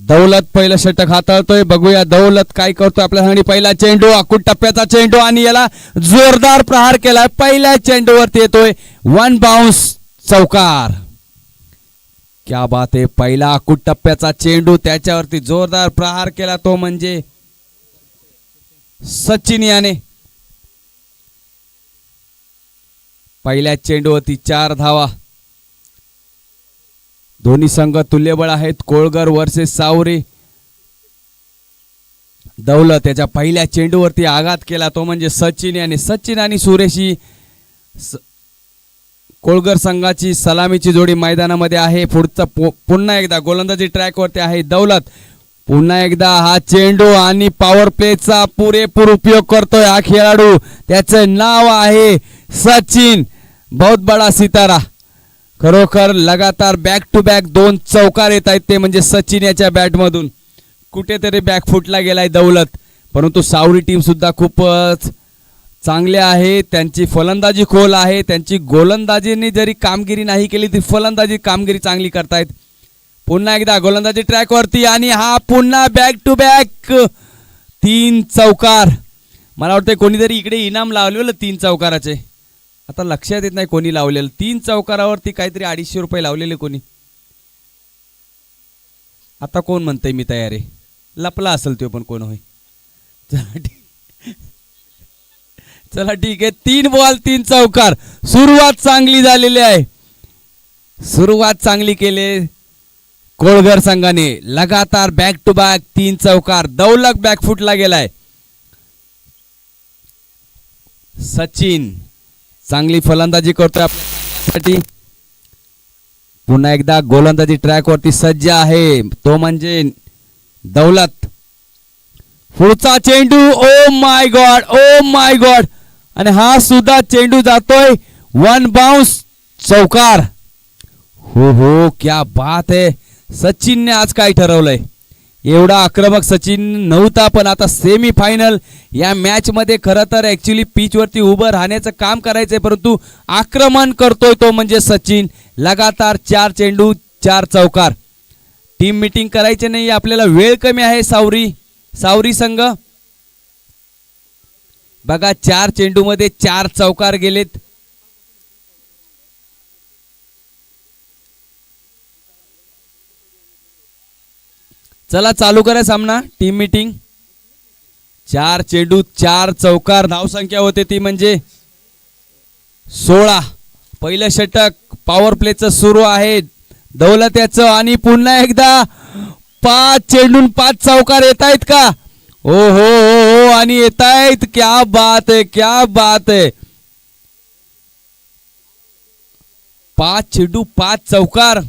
दौलत पहिलं षटक हाताळतोय. बघूया दौलत काय करतोय आपल्यासाठी पहिला चेंडू अकुट टप्प्याचा चेंडू आणि याला जोरदार प्रहार केलाय. पहिल्या चेंडूवरती येतोय वन बाउन्स चौकार. क्या बात आहे. पहिला अकुट टप्प्याचा चेंडू त्याच्यावरती जोरदार प्रहार केला तो म्हणजे सचिन याने. पहिल्या चेंडूवरती चार धावा. दोन्ही संघ तुल्यबळ आहेत. कोळगर वर्सेस सावरे. दौलत त्याच्या पहिल्या चेंडूवरती आघात केला. तो म्हणजे सचिन याने सचिन आणि सुरेशी स- कोळगर संघाची सलामीची जोडी मैदानामध्ये आहे. पुढचा पु- पुन्हा एकदा गोलंदाजी ट्रॅकवरती आहे दौलत. पुन्हा एकदा हा चेंडू आणि पॉवर प्लेचा पुरेपूर उपयोग करतोय हा खेळाडू. त्याचं नाव आहे सचिन. बहुत बडा सितारा. खरोखर लगातार बॅक टू बॅक दोन चौकार येत आहेत ते म्हणजे सचिन याच्या बॅटमधून कुठेतरी बॅक फुटला गेलाय दौलत. परंतु सावरी टीम सुद्धा खूपच चांगले आहे. त्यांची फलंदाजी खोल आहे. त्यांची गोलंदाजीने जरी कामगिरी नाही केली तरी फलंदाजी कामगिरी चांगली करतायत. पुन्हा एकदा गोलंदाजी ट्रॅकवरती आणि हा पुन्हा बॅक टू बॅक तीन चौकार. मला वाटतं कोणीतरी इकडे इनाम लावलेलं तीन चौकाराचे. आता लक्षात येत नाही कोणी लावलेलं. तीन चौकारावरती काहीतरी अडीचशे रुपये लावलेले कोणी. आता कोण म्हणतंय मी तयार आहे? लपला असेल तो पण कोण होय? चला ठीक. चला ठीक आहे. तीन बॉल तीन चौकार. सुरुवात चांगली झालेली आहे. सुरुवात चांगली केली. कोळघर संघाने लगातार बॅक टू बॅक तीन चौकार. दौलक बॅकफुटला गेलाय. सचिन चांगली फलंदाजी करतोय आपल्यासाठी. पुन्हा एकदा गोलंदाजी ट्रॅकवरती सज्ज आहे. तो म्हणजे दौलत. पुढचा चेंडू ओ my God O my God आणि हा सुद्धा चेंडू जातोय. वन बाउन्स चौकार. हो हो क्या बात आहे. सचिनने आज काय ठरवलंय? एवढा आक्रमक सचिन नव्हता पण आता सेमी फायनल या मॅच मध्ये खरं तर ऍक्च्युली पिचवरती उभं राहण्याचं काम करायचंय परंतु आक्रमण करतोय तो म्हणजे सचिन. लगातार चार चेंडू चार चौकार. टीम मिटिंग करायची नाही आपल्याला वेळ कमी आहे सावरी. सावरी संघ. बघा चार चेंडूमध्ये चार चौकार गेलेत. चला चालू करा सामना. टीम मीटिंग चार चेंडू चार चौकार. धावसंख्या होते ती म्हणजे सोळा. पहिलं षटक पॉवर प्लेचं सुरू आहे. दौलत्याचं आणि पुन्हा एकदा पाच चेंडून पाच चौकार येत आहेत का? हो हो हो हो आणि येत आहेत. क्या बात आहे क्या बात आहे. पाच चेंडू पाच चौकार.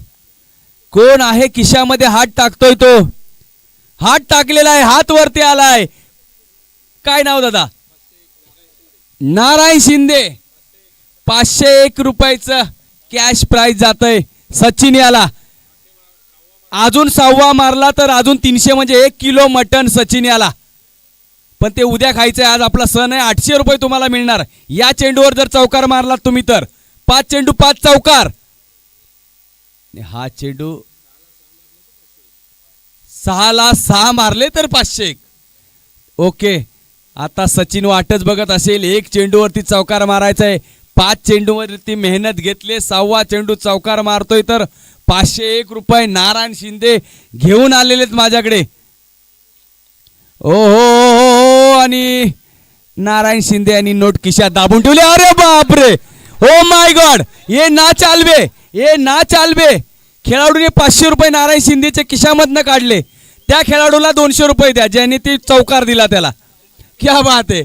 कोण आहे किशामध्ये हात टाकतोय तो? हात टाकलेला आहे हात वरती आलाय. काय नाव दादा? नारायण शिंदे. पाचशे एक रुपयाचं कॅश प्राइज आहे सचिन याला अजून सहावा मारला तर अजून तीनशे म्हणजे एक किलो मटन सचिन याला पण ते उद्या खायचंय. आज आपला सण आहे. आठशे रुपये तुम्हाला मिळणार. या चेंडूवर जर चौकार मारलात तुम्ही तर. पाच चेंडू पाच चौकार. हा चेंडू सहाला सहा मारले तर पाचशे एक. ओके. आता सचिन वाटच बघत असेल एक चेंडूवरती चौकार मारायचा आहे पाच चेंडूवरती मेहनत घेतले सहावा चेंडू चौकार मारतोय तर पाचशे एक रुपये नारायण शिंदे घेऊन आलेले माझ्याकडे. ओ हो, हो, हो, हो आणि नारायण शिंदे यांनी नोट खिशात दाबून ठेवली. अरे बापरे! हो माय गॉड ये ना चालवे! ये ना चालवे! खेळाडूने पाचशे रुपये नारायण शिंदेच्या खिशामधनं काढले. त्या खेळाडूला दोनशे रुपये द्या ज्याने ते चौकार दिला त्याला. क्या बात आहे.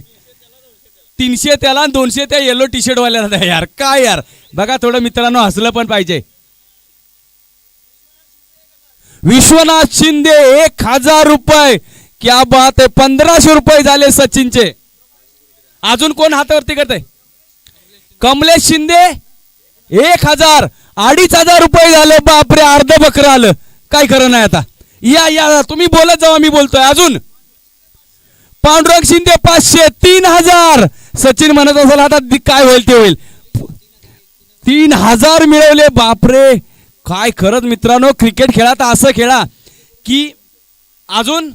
तीनशे त्याला आणि दोनशे त्या येलो टी शर्टवाल्याला द्या यार. काय यार? बघा थोडं मित्रांनो हसलं पण पाहिजे. विश्वनाथ शिंदे एक हजार रुपये. क्या बात आहे. पंधराशे रुपये झाले सचिनचे. अजून कोण हातावरती करते कमलेश शिंदे एक हजार. अडीच हजार रुपये झाले बापरे अर्ध बकरं आलं. काय खरं नाही आता. या या तुम्ही बोलत जावा मी बोलतोय. अजून. पांडुरंग शिंदे पाचशे तीन हजार. सचिन म्हणत असेल आता काय होईल ते होईल. तीन हजार मिळवले बापरे. काय खरंच मित्रांनो क्रिकेट खेळा तर असं खेळा की अजून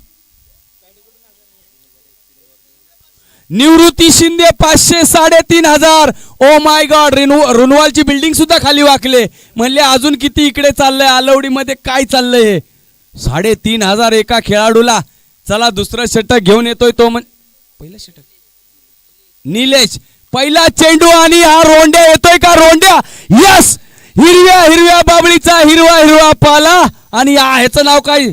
निवृत्ती शिंदे पाचशे साडेतीन हजार. ओ माय गॉड रेणू रुनवालची बिल्डिंग सुद्धा खाली वाकले. म्हणले अजून किती इकडे चाललंय? आलवडीमध्ये काय चाललंय हे? साडेतीन हजार एका खेळाडूला. चला दुसरं षटक घेऊन येतोय तो म्हण पहिलं षटक. निलेश पहिला चेंडू आणि हा रोंड्या. येतोय का रोंड्या? यस हिरव्या हिरव्या बाबळीचा हिरवा हिरवा पाला. आणि ह्याचं नाव काय?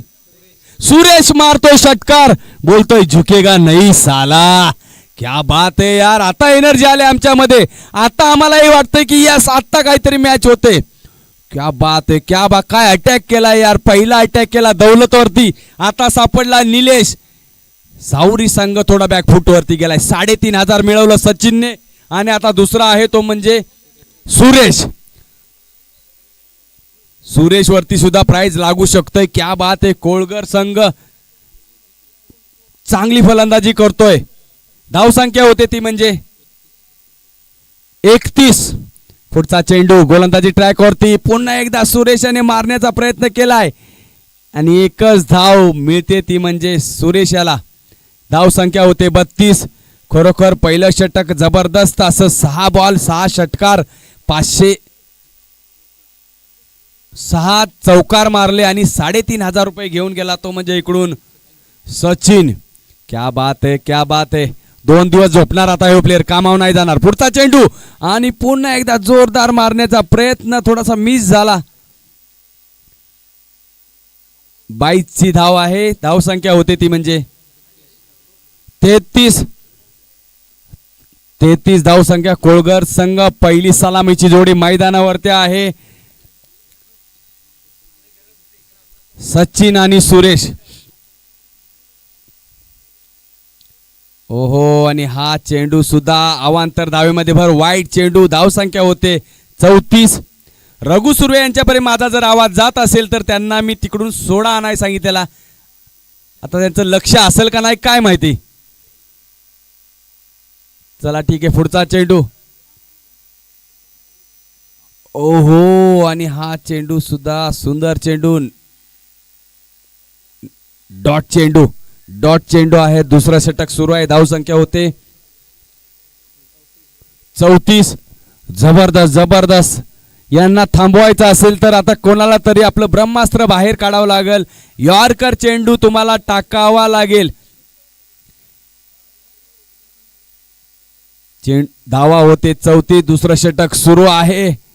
सुरेश मारतोय षटकार. बोलतोय झुकेगा नाही साला. क्या बात आहे यार आता एनर्जी आली आमच्यामध्ये. आता आम्हालाही वाटतंय की यस आता काहीतरी मॅच होते. क्या बात आहे क्या बा काय अटॅक केला यार पहिला अटॅक केला दौलतवरती. आता सापडला निलेश. सावरी संघ थोडा बॅक फुटवरती गेलाय. साडेतीन हजार मिळवलं सचिनने. आणि आता दुसरा आहे तो म्हणजे सुरेश. सुरेश वरती सुद्धा प्राइज लागू शकतोय. क्या बात आहे कोळगर संघ. चांगली फलंदाजी करतोय. धावसंख्या होते ती म्हणजे एकतीस. पुढचा चेंडू गोलंदाजी ट्रॅक वरती. पुन्हा एकदा सुरेशाने मारण्याचा प्रयत्न केलाय. आणि एकच धाव मिळते ती म्हणजे सुरेशाला. धाव संख्या होते बत्तीस. खरोखर पहिलं षटक जबरदस्त. असं सहा बॉल सहा षटकार पाचशे सहा चौकार मारले आणि साडेतीन हजार रुपये घेऊन गेला तो म्हणजे इकडून सचिन. क्या बात आहे क्या बात आहे दोन दिवस झोपणार आता हे प्लेअर कामावर नाही जाणार. पुढचा चेंडू. आणि पुन्हा एकदा जोरदार मारण्याचा प्रयत्न थोडासा मिस झाला. बाईसची धाव आहे. धाव संख्या होते ती म्हणजे तेहतीस. तेहतीस धाव संख्या. कोळगर संघ पहिली सलामीची जोडी मैदानावरती आहे. सचिन आणि सुरेश. ओहो आणि हा चेंडू सुद्धा अवांतर धावेमध्ये भर वाईट चेंडू धावसंख्या होते. चौतीस. रघु सुर्वे यांच्यापर्यंत माझा जर आवाज जात असेल तर त्यांना मी तिकडून सोडा आणाय सांगितलेला. आता त्यांचं लक्ष असेल का नाही काय माहिती? चला ठीक आहे पुढचा चेंडू. ओहो आणि हा चेंडू सुद्धा सुंदर चेंडू. डॉट चेंडू. डॉट चेंडू आहे दुसरं षटक सुरू आहे धाव संख्या होते. चौतीस जबरदस्त जबरदस्त. यांना थांबवायचं असेल तर आता कोणाला तरी आपलं ब्रह्मास्त्र बाहेर काढावं लागेल. यॉर्कर चेंडू तुम्हाला टाकावा लागेल. चेंड धावा होते चौथी दुसरं षटक सुरू आहे.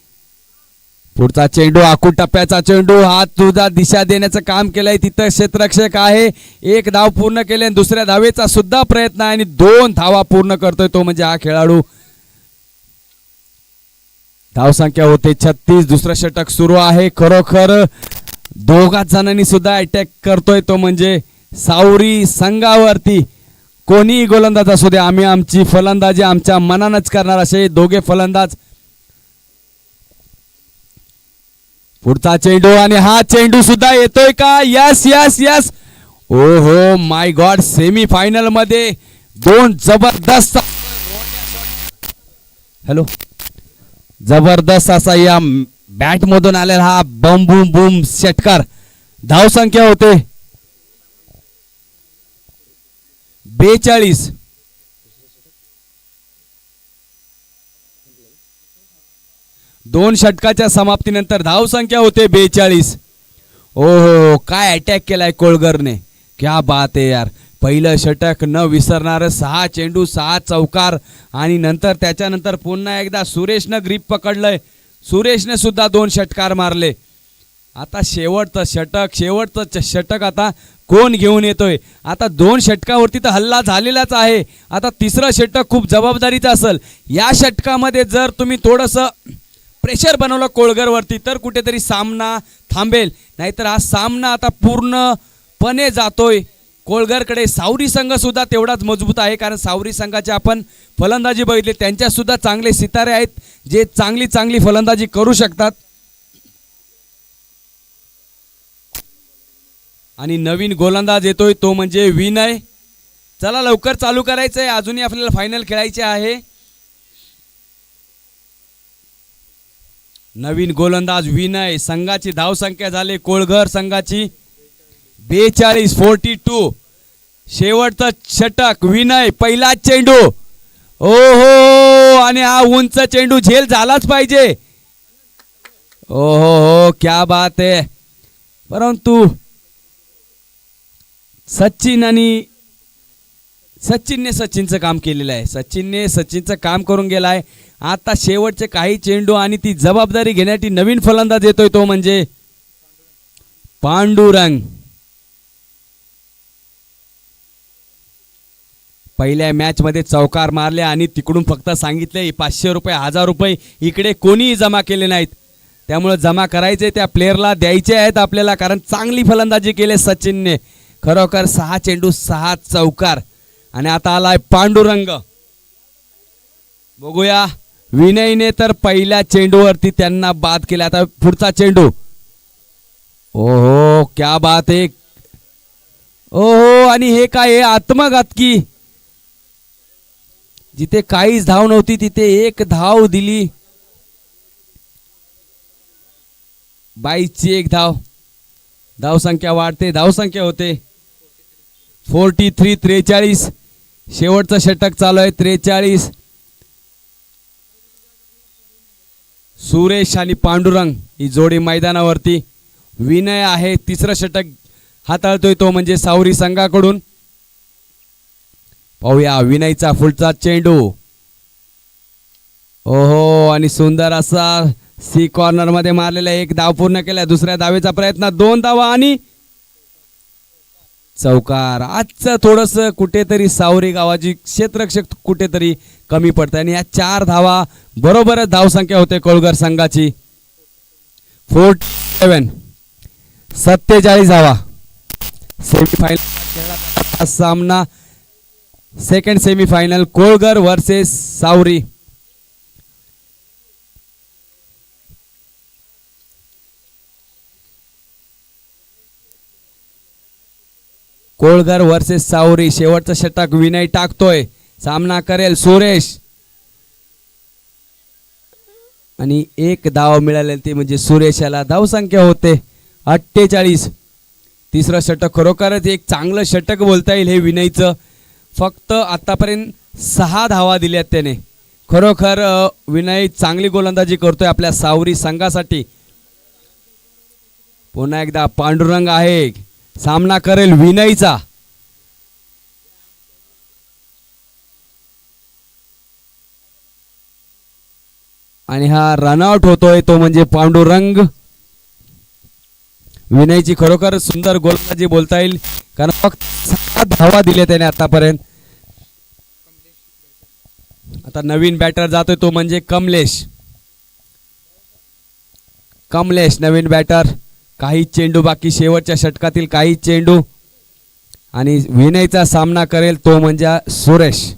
पुढचा चेंडू आखूड टप्प्याचा चेंडू. हा तुझा दिशा देण्याचं काम केलंय. तिथं क्षेत्ररक्षक आहे. एक धाव पूर्ण केले आणि दुसऱ्या धावेचा सुद्धा प्रयत्न आहे आणि दोन धावा पूर्ण करतोय तो म्हणजे हा खेळाडू. धाव संख्या होते छत्तीस. दुसरं षटक सुरू आहे. खरोखर दोघाच जणांनी सुद्धा अटॅक करतोय तो म्हणजे सावरी संघावरती. कोणीही गोलंदाज असू दे आम्ही आमची फलंदाजी आमच्या मनानच करणार असे दोघे फलंदाज पुढचा चेंडू आणि हा चेंडू सुद्धा येतोय का? यस यस यस ओ हो माय गॉड सेमी फायनलमध्ये दोन जबरदस्त हॅलो जबरदस्त असा या बॅट मधून आलेला हा बम बुम बुम षटकार. धाव संख्या होते. बेचाळीस. दोन षटकाच्या समाप्तीनंतर धावसंख्या होते बेचाळीस. ओ हो काय अटॅक केलाय कोळगरने? क्या बात आहे यार. पहिलं षटक न विसरणारं सहा चेंडू सहा चौकार आणि नंतर त्याच्यानंतर पुन्हा एकदा सुरेशनं ग्रीप पकडलंय. सुरेशने सुद्धा दोन षटकार मारले. आता शेवटचं षटक शेवटचं च- षटक आता कोण घेऊन येतोय? आता दोन षटकावरती तर हल्ला झालेलाच आहे. आता तिसरं षटक खूप जबाबदारीचं असेल. या षटकामध्ये जर तुम्ही थोडंसं प्रेशर बनवलं कोळगरवरती तर कुठेतरी सामना थांबेल. नाहीतर हा सामना आता पूर्णपणे जातोय. कोळगरकडे सावरी संघ सुद्धा तेवढाच मजबूत आहे कारण सावरी संघाचे आपण फलंदाजी बघितली त्यांच्या सुद्धा चांगले सितारे आहेत जे चांगली चांगली फलंदाजी करू शकतात. आणि नवीन गोलंदाज येतोय तो म्हणजे विनय. चला लवकर चालू करायचंय अजूनही आपल्याला फायनल खेळायचे आहे. नवीन गोलंदाज विनय संघाची धावसंख्या झाली कोळघर संघाची. बेचाळीस फोर्टी टू शेवटचा षटक विनय पहिला चेंडू. ओ हो आणि हा उंच चेंडू झेल झालाच पाहिजे. ओ हो हो क्या बात आहे. परंतु सचिन आणि सचिनने सचिनचं काम केलेलं आहे. सचिनने सचिनचं काम करून गेलाय. आता शेवटचे काही चेंडू आणि ती जबाबदारी घेण्यासाठी नवीन फलंदाज येतोय तो म्हणजे पांडुरंग. पहिल्या मॅचमध्ये चौकार मारले आणि तिकडून फक्त सांगितले पाचशे रुपये हजार रुपये इकडे कोणीही जमा केले नाहीत. त्यामुळे जमा करायचे त्या प्लेअरला द्यायचे आहेत आपल्याला कारण चांगली फलंदाजी केली सचिनने. खरोखर सहा चेंडू सहा चौकार. आणि आता आलाय पांडुरंग. बघूया. विनयने तर पहिल्या चेंडूवरती त्यांना बाद केला. आता पुढचा चेंडू. ओहो क्या बात आहे. ओहो आणि हे काय आत्मघातकी जिथे काहीच धाव नव्हती तिथे एक धाव दिली. बाईसची एक धाव. धाव संख्या वाढते धाव संख्या होते. फोर्टी थ्री त्रेचाळीस. शेवटचं षटक चालू आहे त्रेचाळीस. सुरेश आणि पांडुरंग ही जोडी मैदानावरती. विनय आहे तिसरं षटक हाताळतोय तो म्हणजे सावरी संघाकडून. पाहूया विनयचा फुलचा चेंडू. ओहो आणि सुंदर असा सी कॉर्नरमध्ये मारलेला एक धाव पूर्ण केला. दुसऱ्या धावेचा प्रयत्न दोन धावा आणि चौकार. आजचं थोडस कुठेतरी सावरी गावाची क्षेत्ररक्षक कुठेतरी कमी पडतं आणि या चार धावा बरोबरच धावसंख्या होते कोळगर संघाची. फोर्ट सेवन सत्तेचाळीस धावा. सेमीफायनल सामना सेकंड सेमीफायनल कोळगर वर्सेस सावरी. कोळगर वर्सेस सावरी शेवटचा षटक विनय टाकतोय. सामना करेल सुरेश. आणि एक धाव मिळाले ते म्हणजे सुरेश याला धावसंख्या होते. अठ्ठेचाळीस. तिसरं षटक खरोखरच एक चांगलं षटक बोलता येईल हे विनयचं. फक्त आतापर्यंत सहा धावा दिल्यात त्याने. खरोखर विनय चांगली गोलंदाजी करतोय आपल्या सावरी संघासाठी. पुन्हा एकदा पांडुरंग आहे. सामना करेल विनयचा. आणि हा रनआउट होतोय तो म्हणजे पांडुरंग. विनयची खरोखर सुंदर गोलंदाजी बोलता येईल कारण फक्त सात धावा दिल्या त्याने आतापर्यंत. आता नवीन बॅटर जातोय तो म्हणजे कमलेश. कमलेश नवीन बॅटर काही चेंडू बाकी शेवटच्या षटकातील काही चेंडू. आणि विनयचा सामना करेल तो म्हणजे सुरेश.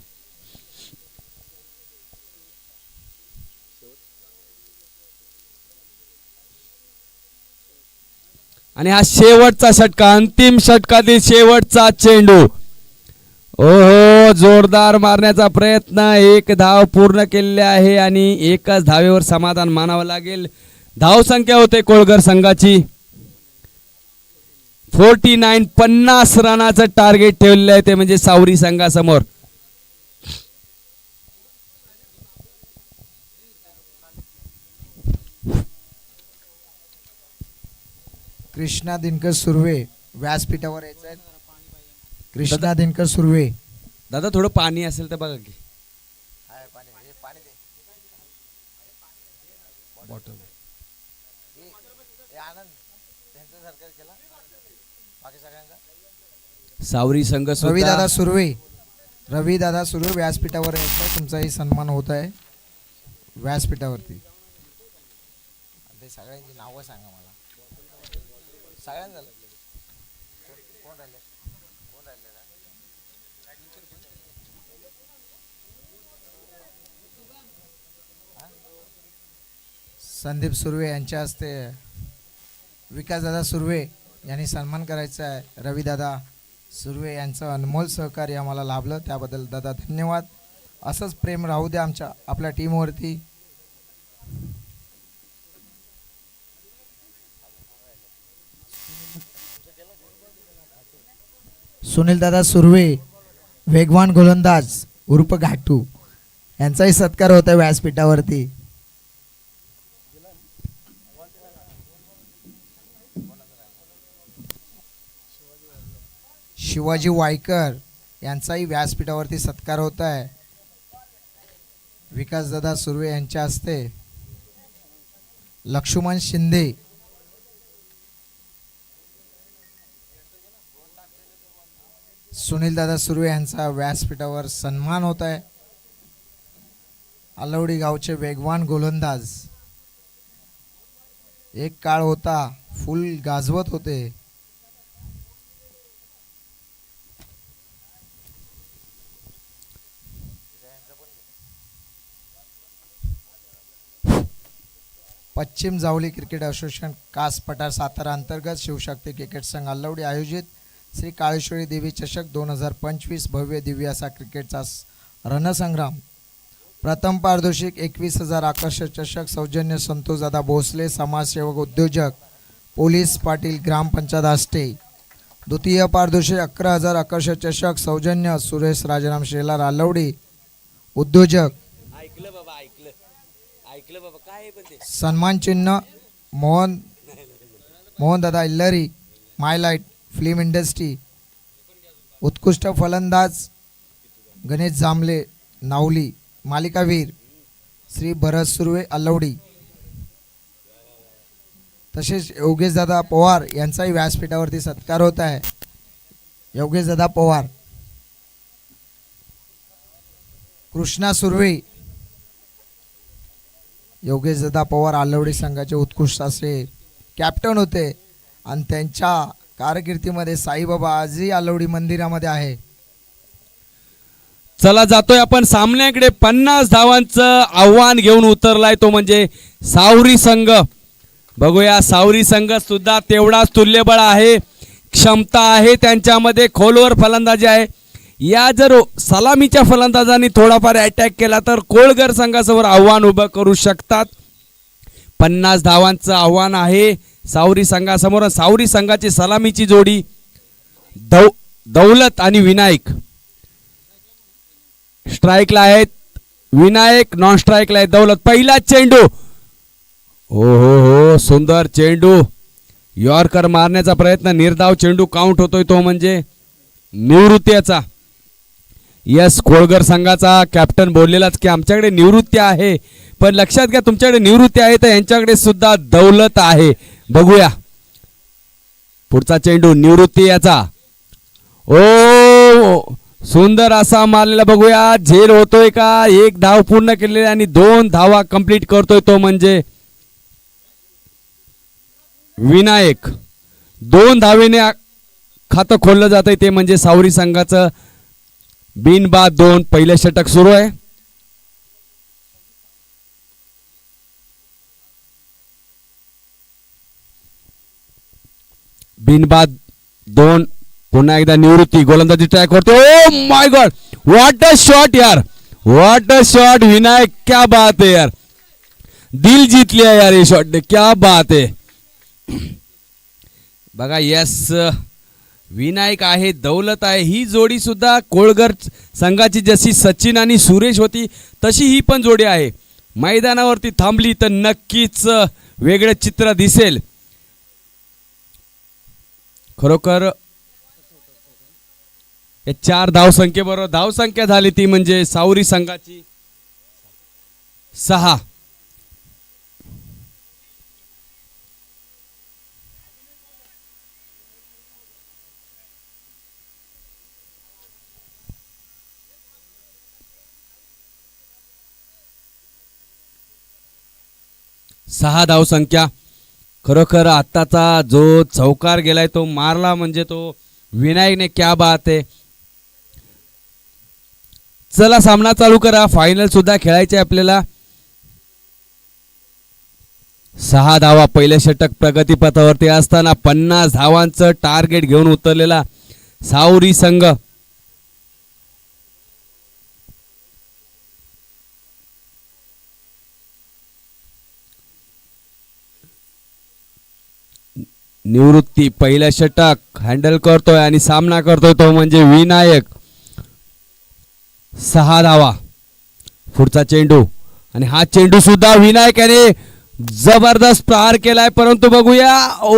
आणि हा शेवटचा षटका अंतिम षटकातील शेवटचा चेंडू. ओहो जोरदार मारण्याचा प्रयत्न. एक धाव पूर्ण केलेले आहे आणि एकच धावेवर समाधान मानावं लागेल. धाव संख्या होते कोळगर संघाची. फोर्टी नाईन पन्नास रनाचं टार्गेट ठेवलेलं आहे ते म्हणजे सावरी संघासमोर. कृष्णा दिनकर सुर्वे व्यासपीठावर यायचं कृष्णा दिनकर सुर्वे. दादा थोडं पाणी असेल तर बघा की. बॉटल सावरी संघ रवी सुद्धा दादा सुर्वे. रवी दादा सुर्वे व्यासपीठावर यायचं तुमचाही सन्मान होत आहे. व्यासपीठावरती. ते सगळ्यांची नावं सांगा मला. सगळ्यांना कोण राहिले? कोण राहिले संदीप सुर्वे यांच्या हस्ते विकासदादा सुर्वे यांनी सन्मान करायचा आहे. रवीदादा सुर्वे यांचं अनमोल सहकार्य आम्हाला लाभलं. त्याबद्दल दादा धन्यवाद. असंच प्रेम राहू द्या आमच्या आपल्या टीमवरती. सुनीलदादा सुर्वे वेगवान गोलंदाज उर्फ घाटू. यांचाही सत्कार होता व्यासपीठावरती. शिवाजी वायकर यांचाही व्यासपीठावरती सत्कार होत आहे. विकासदादा सुर्वे यांच्या हस्ते लक्ष्मण शिंदे सुनीलदादा सुर्वे यांचा व्यासपीठावर सन्मान होत आहे. अलवडी गावचे वेगवान गोलंदाज. एक काळ होता फुल गाजवत होते. पश्चिम जावली क्रिकेट असोसिएशन कास पठार सातारा अंतर्गत शिवशक्ती क्रिकेट संघ अल्लवडी आयोजित श्री काळेश्वरी देवी चषक दोन हजार पंचवीस भव्य दिव्य असा क्रिकेटचा रणसंग्राम. प्रथम पारितोषिक एकवीस हजार आकर्षक चषक सौजन्य संतोषदादा भोसले समाजसेवक उद्योजक पोलीस पाटील ग्रामपंचायत आष्टे. द्वितीय पारितोषिक अकरा हजार आकर्षक चषक सौजन्य सुरेश राजाराम शेलार आलवडी उद्योजक. ऐकलं बाबा काय पण ते? सन्मान चिन्ह मोहन मोहनदादा इल्लरी मायलाईट फिल्म इंडस्ट्री उत्कृष्ट फलंदाज गणेश जांभले नावली मालिकावीर श्री भरत सुर्वे अल्लवडी. तसेच योगेशदादा पवार यांचाही व्यासपीठावरती सत्कार होत आहे. योगेशदादा पवार. कृष्णा सुर्वे योगेश दादा पवार आलवडी संघाचे उत्कृष्ट असे कॅप्टन होते. आणि त्यांच्या कारकिर्दीमध्ये साईबाबा आजही आलवडी मंदिरामध्ये आहे. चला जातोय आपण. सामन्याकडे पन्नास धावांचं आव्हान घेऊन उतरलाय तो म्हणजे सावरी संघ. बघूया सावरी संघ सुद्धा तेवढाच तुल्यबळ आहे क्षमता आहे त्यांच्यामध्ये खोलवर फलंदाजी आहे. या जर सलामीच्या फलंदाजांनी थोडाफार अटॅक केला तर कोळगर संघासमोर आव्हान उभं करू शकतात. पन्नास धावांचं आव्हान आहे. सावरी संघासमोर सावरी संघाची सलामीची जोडी दौ दौलत आणि विनायक. स्ट्राईकला आहेत. विनायक नॉन स्ट्राईकला आहेत. दौलत. पहिला चेंडू. हो हो हो सुंदर चेंडू. यॉर्कर मारण्याचा प्रयत्न. निर्धाव चेंडू काउंट होतोय तो म्हणजे निवृत्तीचा. यस कोळगर संघाचा कॅप्टन बोललेलाच की आमच्याकडे निवृत्ती आहे. पण लक्षात घ्या तुमच्याकडे निवृत्ती आहे तर यांच्याकडे सुद्धा दौलत आहे. बघूया. पुढचा चेंडू निवृत्ती याचा. ओ सुंदर असा मारलेला बघूया. झेल होतोय का? एक धाव पूर्ण केलेली आणि दोन धावा कंप्लीट करतोय तो म्हणजे विनायक. दोन धावेने खातं खोललं जात ते म्हणजे सावरी संघाचं बिनबाद दोन पहिलं षटक सुरू आहे. बिनबाद दोन, पुन्हा एकदा निवृत्ती, गोलंदाजी ट्रॅक वरती. ओ my god what a shot यार! व्हॉट अ शॉट विनायक, क्या बात है यार! दिल जीत लिया यार ये शॉट ने, क्या बात है! बघा यस विनायक आहे दौलत आहे. ही जोडी सुद्धा कोळगर संघाची जशी सचिन आणि सुरेश होती तशी ही पण जोडी आहे. मैदानावरती थांबली तर नक्कीच वेगळं चित्र दिसेल. खरोखर हे चार धावसंख्येबरोबर धावसंख्या झाली ती म्हणजे सावरी संघाची सहा. सहा धावसंख्या खरोखर आत्ताचा जो चौकार गेलाय तो मारला म्हणजे तो विनायकने क्या बात आहे. चला सामना चालू करा. फायनल सुद्धा खेळायचे आपल्याला. सहा धावा पहिल्या षटक प्रगतीपथावरती असताना पन्नास धावांचं टार्गेट घेऊन उतरलेला सावरी संघ. निवृत्ती पहिलं षटक हँडल करतोय आणि सामना करतोय तो म्हणजे विनायक. सहा धावा. पुढचा चेंडू. आणि हा चेंडू सुद्धा विनायक याने जबरदस्त प्रहार केलाय. परंतु बघूया. ओ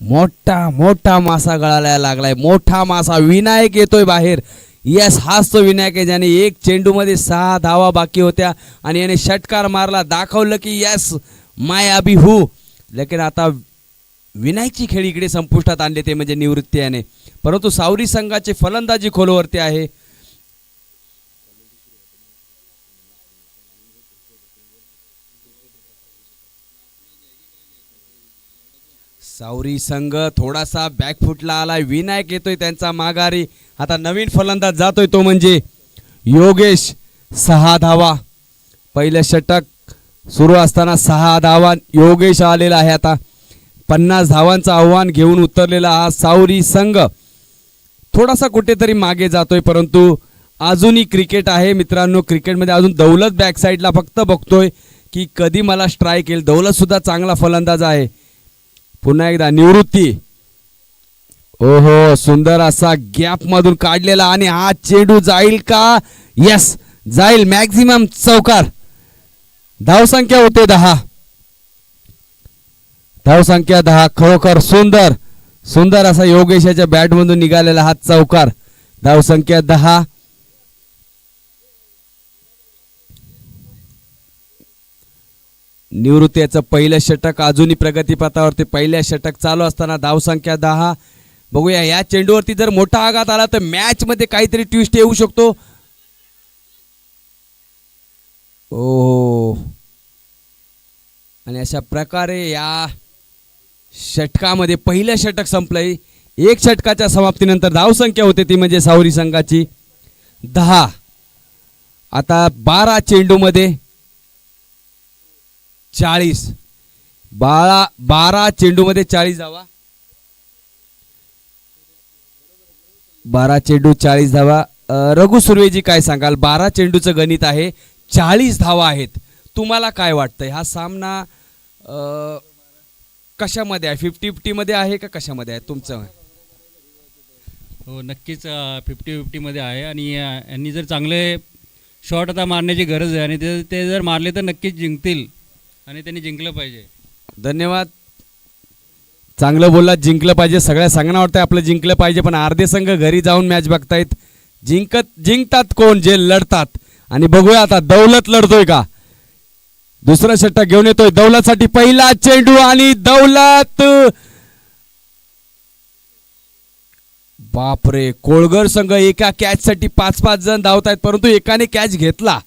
मोठा मोठा मासा गळायला लागलाय. मोठा मासा विनायक येतोय बाहेर. यस हाच तो विनायक आहे ज्याने एक चेंडूमध्ये सहा धावा बाकी होत्या आणि याने षटकार मारला. दाखवलं की यस माय अभि हू. लेकिन आता विनायकची खेळी इकडे संपुष्टात आणले ते म्हणजे निवृत्ती याने परंतु सावरी संघाचे फलंदाजी खोलवरती आहे. सावरी संघ थोडासा बॅकफुटला आलाय. विनायक येतोय त्यांचा माघारी. आता नवीन फलंदाज जातोय तो म्हणजे योगेश सहा धावा. पहिलं षटक. सुरू असताना सहा धावा योगेश आलेला आहे आता. पन्नास धावांचं आव्हान घेऊन उतरलेला हा सावरी संघ थोडासा कुठेतरी मागे जातोय परंतु अजूनही क्रिकेट आहे. मित्रांनो क्रिकेटमध्ये अजून दौलत बॅक साईडला फक्त बघतोय की कधी मला स्ट्राईक येईल. दौलत सुद्धा चांगला फलंदाज आहे. पुन्हा एकदा निवृत्ती. ओहो सुंदर असा गॅप मधून काढलेला आणि हा चेंडू जाईल का? यस जाईल. मॅक्झिमम चौकार. धावसंख्या होते दहा. धावसंख्या दहा. खरोखर सुंदर. सुंदर असा योगेशाच्या बॅटमधून निघालेला हा चौकार. धावसंख्या दहा. निवृत्तीचं पहिलं षटक अजूनही प्रगतीपथावरती पहिल्या षटक चालू असताना धावसंख्या दहा. बघूया या चेंडूवरती जर मोठा आघात आला तर मॅचमध्ये काहीतरी ट्विस्ट येऊ शकतो. ओ आणि अशा प्रकारे या षटकामध्ये पहिलं षटक संपलंय. एक षटकाच्या समाप्तीनंतर धावसंख्या होते ती म्हणजे सावरी संघाची. दहा. आता बारा चेंडूमध्ये चाळीस. बारा बारा चेंडूमध्ये चाळीस धावा. बारा चेंडू चाळीस धावा. रघु सुर्वेजी काय सांगाल? बारा चेंडूचं गणित आहे. चाळीस धावा आहेत. तुम्हाला काय वाटतंय? हा सामना अ, कशामध्ये आहे? फिफ्टी फिफ्टीमध्ये आहे का कशामध्ये आहे? तुमचं? हो नक्कीच फिफ्टी फिफ्टीमध्ये आहे आणि अ, यांनी जर चांगले शॉट आता मारण्याची गरज आहे आणि ते ते जर मारले तर नक्कीच जिंकतील आणि त्यांनी जिंकलं पाहिजे. धन्यवाद. चांगलं बोललात जिंकलं पाहिजे. सगळ्या संघांना वाटतंय आपलं जिंकलं पाहिजे पण अर्धे संघ घरी जाऊन मॅच बघतायत. जिंकत जिंकतात कोण? जे लढतात. आणि बघूया आता दौलत लढतोय का? दुसरा षटक घेऊन येतोय. दौलतसाठी पहिला चेंडू आणि दौलत. बापरे कोळगर संघ एका कॅच साठी पाच पाच जण धावत आहेत परंतु एकाने कॅच घेतला.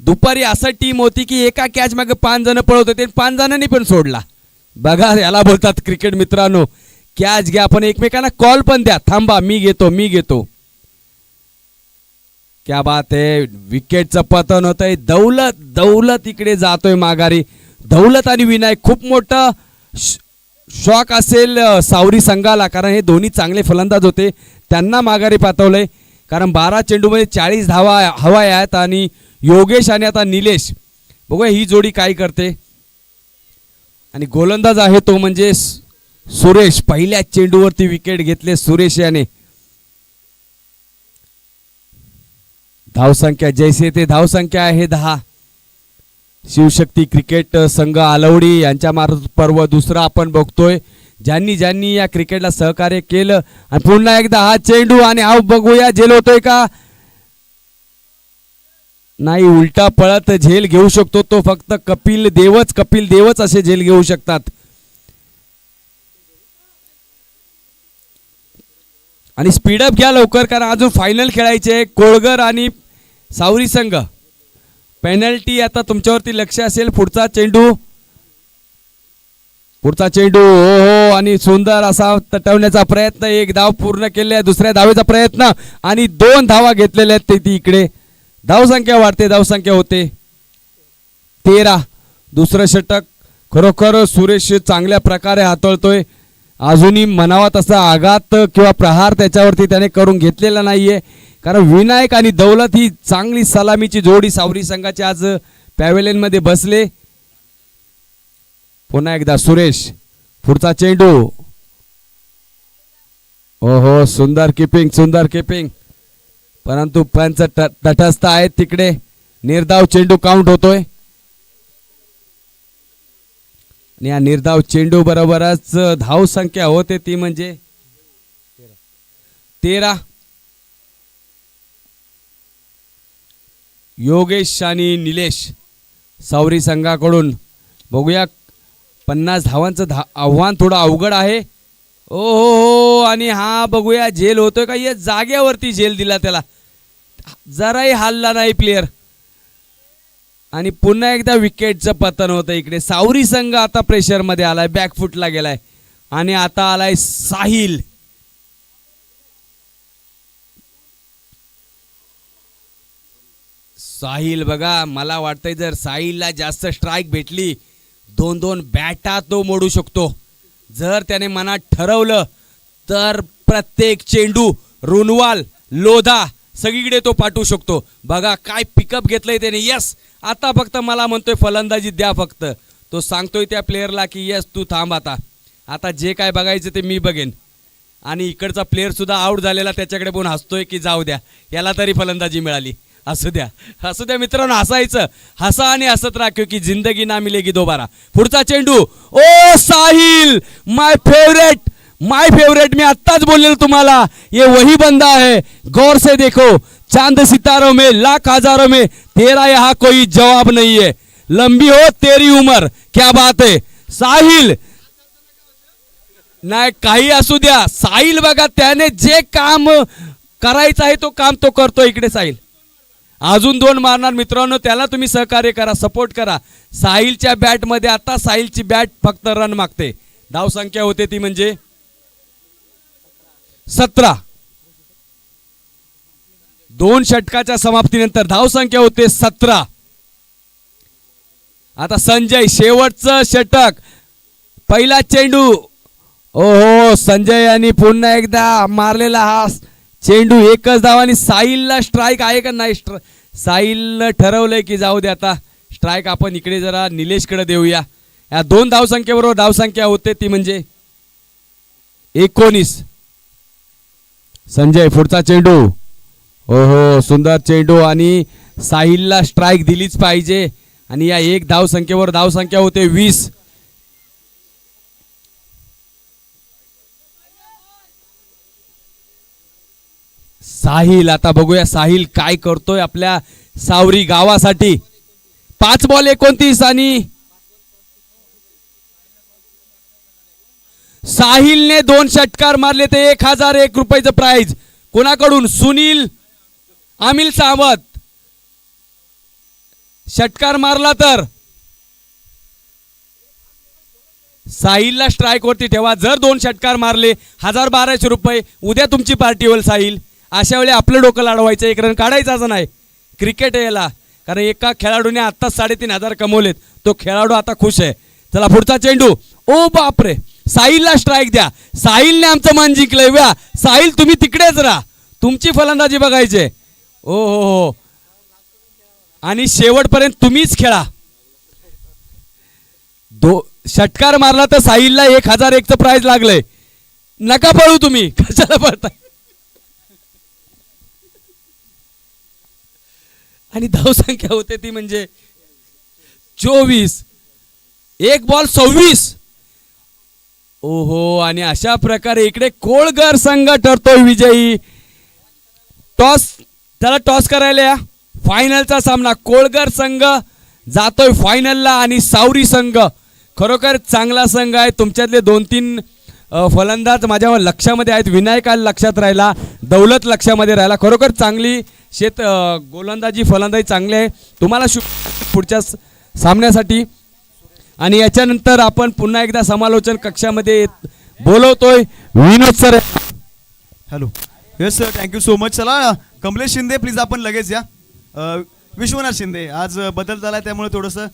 दुपारी असं टीम होती की एका कॅच मागे पाच जण पळवत होते पाच जणांनी पण सोडला. बघा याला बोलतात क्रिकेट मित्रांनो. कॅच घ्या आपण एकमेकांना कॉल पण द्या. थांबा मी घेतो मी घेतो. क्या बात आहे विकेटचं पतन होतंय आहे दौलत दौलत इकडे जातोय माघारी. दौलत आणि विनायक खूप मोठं श- शॉक असेल सावरी संघाला. कारण हे दोन्ही चांगले फलंदाज होते. त्यांना माघारी पाठवलंय. कारण बारा चेंडूमध्ये चाळीस धावा हवा आहेत आणि योगेश आणि आता निलेश. बघूया ही जोडी काय करते. आणि गोलंदाज आहे तो म्हणजे सुरेश. पहिल्या चेंडूवरती विकेट घेतले सुरेश याने. धावसंख्या जैसे ते धावसंख्या आहे दहा. शिवशक्ती क्रिकेट संघ आलवडी यांच्या मार्फत पर्व दुसरा आपण बघतोय. ज्यांनी ज्यांनी या क्रिकेटला सहकार्य केलं आणि पुन्हा एकदा हा चेंडू आणि हा बघूया झेल होतोय का? नाही उलटा पळत झेल घेऊ शकतो तो फक्त कपिल देवच कपिल देवच असे झेल घेऊ शकतात. आणि स्पीडअप घ्या लवकर कारण अजून फायनल खेळायचे कोळगर आणि सावरी संघ. पेनल्टी आता तुमच्यावरती लक्ष असेल. पुढचा चेंडू. पुढचा चेंडू. हो हो आणि सुंदर असा तटवण्याचा प्रयत्न. एक धाव पूर्ण केले आहे. दुसऱ्या धावेचा प्रयत्न. आणि दोन धावा घेतलेल्या आहेत ते ती इकडे. धावसंख्या वाढते धावसंख्या होते. तेरा. दुसरं षटक. खरोखर सुरेश चांगल्या प्रकारे हाताळतोय. अजूनही मनावा तसा आघात किंवा प्रहार त्याच्यावरती त्याने करून घेतलेला नाहीये. कारण विनायक आणि दौलत ही चांगली सलामीची जोडी सावरी संघाची आज पॅवेलेनमध्ये बसले. पुन्हा एकदा सुरेश पुढचा चेंडू. ओहो सुंदर किपिंग सुंदर किपिंग परंतु पंच त- तटस्थ आहेत तिकडे. निर्धाव चेंडू काउंट होतोय. आणि या निर्धाव चेंडू बरोबरच धाव संख्या होते ती म्हणजे तेरा. योगेश आणि निलेश सावरी संघाकडून बघूया. पन्नास धावांचं धा आव्हान थोडं अवघड आहे. ओ हो हो आणि हा बघूया झेल होतोय का? या जाग्यावरती झेल दिला त्याला. जराही हल्ला नाही प्लेयर आणि पुन्हा एकदा विकेटचं पतन होतं इकडे. सावरी संघ आता प्रेशरमध्ये आलाय बॅकफुटला गेलाय. आणि आता आलाय साहिल. साहिल बघा मला वाटतंय जर साहिलला जास्त स्ट्राईक भेटली दोन दोन बॅटा तो मोडू शकतो. जर त्याने मनात ठरवलं तर प्रत्येक चेंडू रुनवाल लोधा सगळीकडे तो पाठवू शकतो. बघा काय पिकअप घेतलंय त्याने. यस आता फक्त मला म्हणतोय फलंदाजी द्या फक्त. तो सांगतोय त्या प्लेअरला की यस तू थांब आता. आता जे काय बघायचं ते मी बघेन. आणि इकडचा प्लेअर सुद्धा आऊट झालेला त्याच्याकडे बघून हसतोय की जाऊ द्या. याला तरी फलंदाजी मिळाली. असू द्या. असू द्या मित्रांनो हसायचं. हसा आणि हसत राखीव की जिंदगी ना मिलेगी दोबारा. पुढचा चेंडू. ओ Sahil! My favourite my favourite मी आत्ताच बोललेलो तुम्हाला. ये वही बंदा है गौर से देखो चांद सितारों में लाख हजारों में तेरा यहाँ कोई जवाब नहीं है। लंबी हो तेरी उमर क्या बात है? साहिल। नाही काही असू द्या. साहिल बघा त्याने जे काम करायचं आहे तो काम तो करतो इकडे साहिल. अजून दोन मारणार. मित्रांनो त्याला तुम्ही सहकार्य करा सपोर्ट करा. साहिलच्या बॅटमध्ये आता साहिलची बॅट फक्त रन मागते. धाव संख्या होते ती म्हणजे सतरा. दोन षटकाच्या समाप्तीनंतर धावसंख्या होते सतरा. आता संजय शेवटचं षटक. पहिला चेंडू. ओहो संजय यांनी पुन्हा एकदा मारलेला हा चेंडू एकच धाव आणि साहिलला स्ट्राईक आहे का नाही? स्ट्र साहिलनं ठरवलंय की जाऊ दे आता. स्ट्राईक आपण इकडे जरा निलेशकडे देऊया. या दोन धावसंख्येबरोबर धावसंख्या होते ती म्हणजे एकोणीस. संजय पुढचा चेंडू. ओहो सुंदर चेंडू आणि साहिलला स्ट्राईक दिलीच पाहिजे. आणि या एक धाव संख्येवर धावसंख्या होते वीस. साहिल आता बघूया साहिल काय करतोय आपल्या सावरी गावासाठी. पाच बॉल एकोणतीस आणि साहिलने दोन षटकार मारले ते एक हजार एक रुपयाचं प्राईज कोणाकडून? सुनील आमिल सावंत. षटकार मारला तर? साहिलला स्ट्राईक वरती ठेवा. जर दोन षटकार मारले हजार बाराशे रुपये. उद्या तुमची पार्टी होईल साहिल. अशा वेळी आपलं डोकं लाडवायचं एक रन काढायचं नाही. क्रिकेट याला. कारण एका खेळाडूने आत्ताच साडेतीन हजार कमवलेत. तो खेळाडू आता खुश आहे. चला पुढचा चेंडू. ओ बापरे! साहिलला स्ट्राईक द्या. साहिलने आमचं मान जिंकलंय. व्या साहिल तुम्ही तिकडेच राहा. तुमची फलंदाजी बघायचे ओ हो, हो हो आणि शेवटपर्यंत तुम्हीच खेळा. दो षटकार मारला तर साहिलला एक हजार एकचं प्राइज लागलंय. नका पळू तुम्ही. कशाला पळताय? आणि धावसंख्या होते ती म्हणजे चोवीस. एक बॉल सव्वीस. ओहो आणि अशा प्रकारे इकडे कोळगर संघ ठरतोय विजयी. टॉस त्याला टॉस करायला या. फायनलचा सामना कोळगर संघ जातोय फायनलला आणि सावरी संघ. खरोखर चांगला संघ आहे. तुमच्यातले दोन तीन फलंदाज माझ्या लक्षामध्ये आहेत. विनायक लक्षात राहिला. दौलत लक्षामध्ये राहिला. खरोखर चांगली शेत गोलंदाजी फलंदाजी चांगली आहे. तुम्हाला शु पुढच्या सामन्यासाठी आणि याच्यानंतर आपण पुन्हा एकदा समालोचन कक्षामध्ये बोलवतोय. Vinod sir. Hello. Yes sir thank you so much चला कमलेश शिंदे प्लीज आपण लगेच या. विश्वनाथ शिंदे आज बदल झाला त्यामुळे थोडंसं